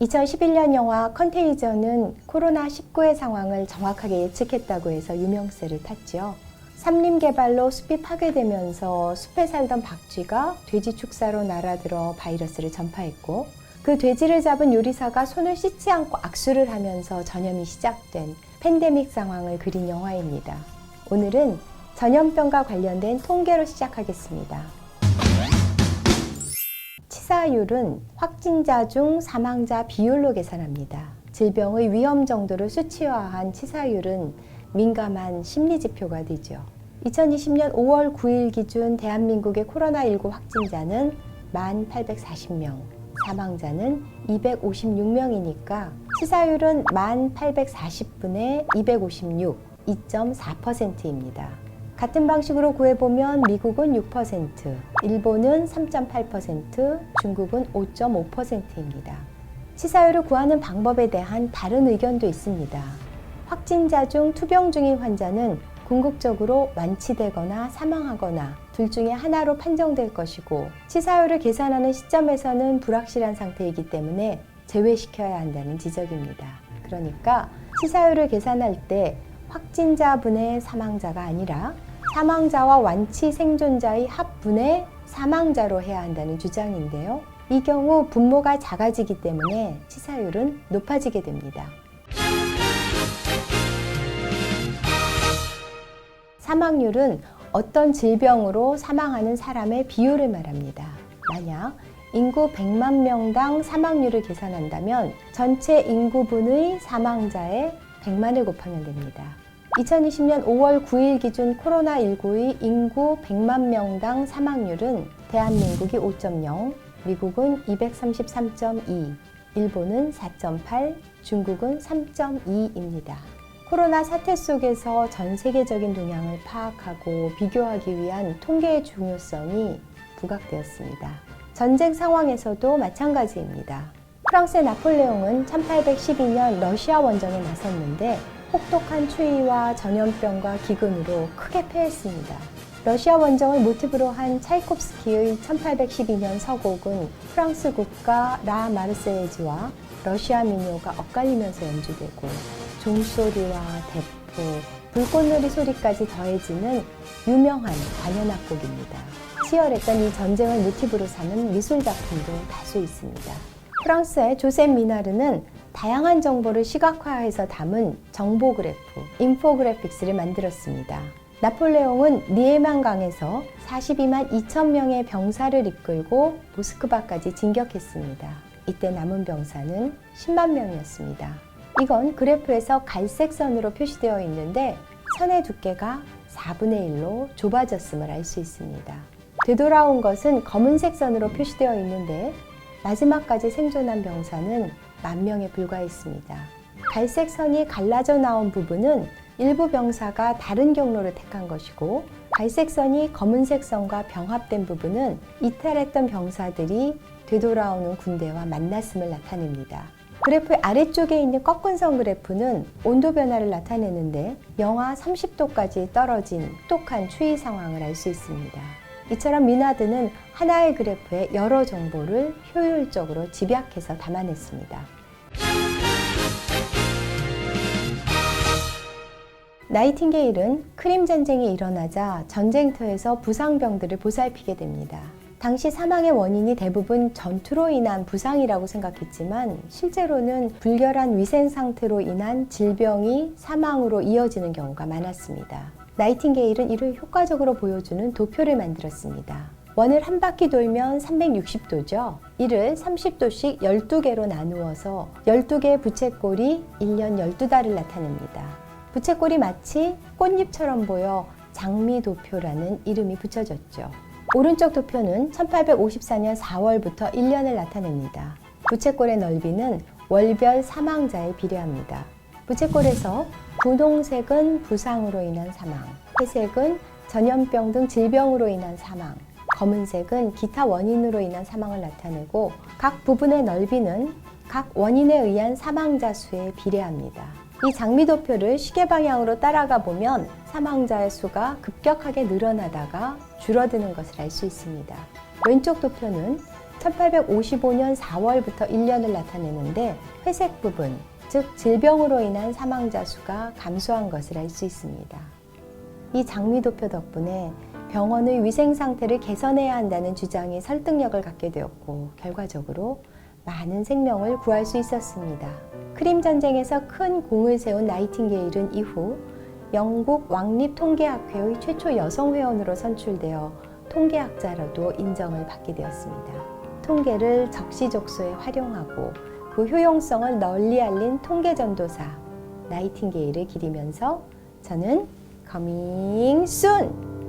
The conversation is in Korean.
2011년 영화 컨테이저는 코로나19의 상황을 정확하게 예측했다고 해서 유명세를 탔지요. 삼림 개발로 숲이 파괴되면서 숲에 살던 박쥐가 돼지 축사로 날아들어 바이러스를 전파했고 그 돼지를 잡은 요리사가 손을 씻지 않고 악수를 하면서 전염이 시작된 팬데믹 상황을 그린 영화입니다. 오늘은 전염병과 관련된 통계로 시작하겠습니다. 치사율은 확진자 중 사망자 비율로 계산합니다. 질병의 위험 정도를 수치화한 치사율은 민감한 심리 지표가 되죠. 2020년 5월 9일 기준 대한민국의 코로나19 확진자는 1,840명, 사망자는 256명이니까 치사율은 1,840분의 256, 2.4%입니다. 같은 방식으로 구해보면 미국은 6%, 일본은 3.8%, 중국은 5.5%입니다. 치사율을 구하는 방법에 대한 다른 의견도 있습니다. 확진자 중 투병 중인 환자는 궁극적으로 완치되거나 사망하거나 둘 중에 하나로 판정될 것이고 치사율을 계산하는 시점에서는 불확실한 상태이기 때문에 제외시켜야 한다는 지적입니다. 그러니까 치사율을 계산할 때 확진자분의 사망자가 아니라 사망자와 완치 생존자의 합분의 사망자로 해야 한다는 주장인데요. 이 경우 분모가 작아지기 때문에 치사율은 높아지게 됩니다. 사망률은 어떤 질병으로 사망하는 사람의 비율을 말합니다. 만약 인구 100만 명당 사망률을 계산한다면 전체 인구분의 사망자의 100만을 곱하면 됩니다. 2020년 5월 9일 기준 코로나19의 인구 100만 명당 사망률은 대한민국이 5.0, 미국은 233.2, 일본은 4.8, 중국은 3.2입니다. 코로나 사태 속에서 전 세계적인 동향을 파악하고 비교하기 위한 통계의 중요성이 부각되었습니다. 전쟁 상황에서도 마찬가지입니다. 프랑스의 나폴레옹은 1812년 러시아 원정에 나섰는데 혹독한 추위와 전염병과 기근으로 크게 패했습니다. 러시아 원정을 모티브로 한 차이콥스키의 1812년 서곡은 프랑스 국가 라 마르세예즈와 러시아 민요가 엇갈리면서 연주되고 종소리와 대포, 불꽃놀이 소리까지 더해지는 유명한 관현악곡입니다. 치열했던 이 전쟁을 모티브로 삼은 미술 작품도 다수 있습니다. 프랑스의 조셉 미나르는 다양한 정보를 시각화해서 담은 정보 그래프, 인포그래픽스를 만들었습니다. 나폴레옹은 니에만 강에서 42만 2천 명의 병사를 이끌고 모스크바까지 진격했습니다. 이때 남은 병사는 10만 명이었습니다. 이건 그래프에서 갈색 선으로 표시되어 있는데 선의 두께가 4분의 1로 좁아졌음을 알 수 있습니다. 되돌아온 것은 검은색 선으로 표시되어 있는데 마지막까지 생존한 병사는 만 명에 불과했습니다. 갈색 선이 갈라져 나온 부분은 일부 병사가 다른 경로를 택한 것이고 갈색 선이 검은색 선과 병합된 부분은 이탈했던 병사들이 되돌아오는 군대와 만났음을 나타냅니다. 그래프 아래쪽에 있는 꺾은 선 그래프는 온도 변화를 나타내는데 영하 30도까지 떨어진 혹독한 추위 상황을 알 수 있습니다. 이처럼 미나드는 하나의 그래프에 여러 정보를 효율적으로 집약해서 담아냈습니다. 나이팅게일은 크림 전쟁이 일어나자 전쟁터에서 부상병들을 보살피게 됩니다. 당시 사망의 원인이 대부분 전투로 인한 부상이라고 생각했지만 실제로는 불결한 위생 상태로 인한 질병이 사망으로 이어지는 경우가 많았습니다. 나이팅게일은 이를 효과적으로 보여주는 도표를 만들었습니다. 원을 한 바퀴 돌면 360도죠. 이를 30도씩 12개로 나누어서 12개의 부채꼴이 1년 12달을 나타냅니다. 부채꼴이 마치 꽃잎처럼 보여 장미도표라는 이름이 붙여졌죠. 오른쪽 도표는 1854년 4월부터 1년을 나타냅니다. 부채꼴의 넓이는 월별 사망자에 비례합니다. 부채꼴에서 분홍색은 부상으로 인한 사망, 회색은 전염병 등 질병으로 인한 사망, 검은색은 기타 원인으로 인한 사망을 나타내고 각 부분의 넓이는 각 원인에 의한 사망자 수에 비례합니다. 이 장미도표를 시계 방향으로 따라가 보면 사망자의 수가 급격하게 늘어나다가 줄어드는 것을 알 수 있습니다. 왼쪽 도표는 1855년 4월부터 1년을 나타내는데 회색 부분, 즉 질병으로 인한 사망자 수가 감소한 것을 알 수 있습니다. 이 장미도표 덕분에 병원의 위생 상태를 개선해야 한다는 주장이 설득력을 갖게 되었고 결과적으로 많은 생명을 구할 수 있었습니다. 크림 전쟁에서 큰 공을 세운 나이팅게일은 이후 영국 왕립 통계학회의 최초 여성 회원으로 선출되어 통계학자로도 인정을 받게 되었습니다. 통계를 적시적소에 활용하고 그 효용성을 널리 알린 통계 전도사 나이팅게일을 기리면서 저는 커밍 순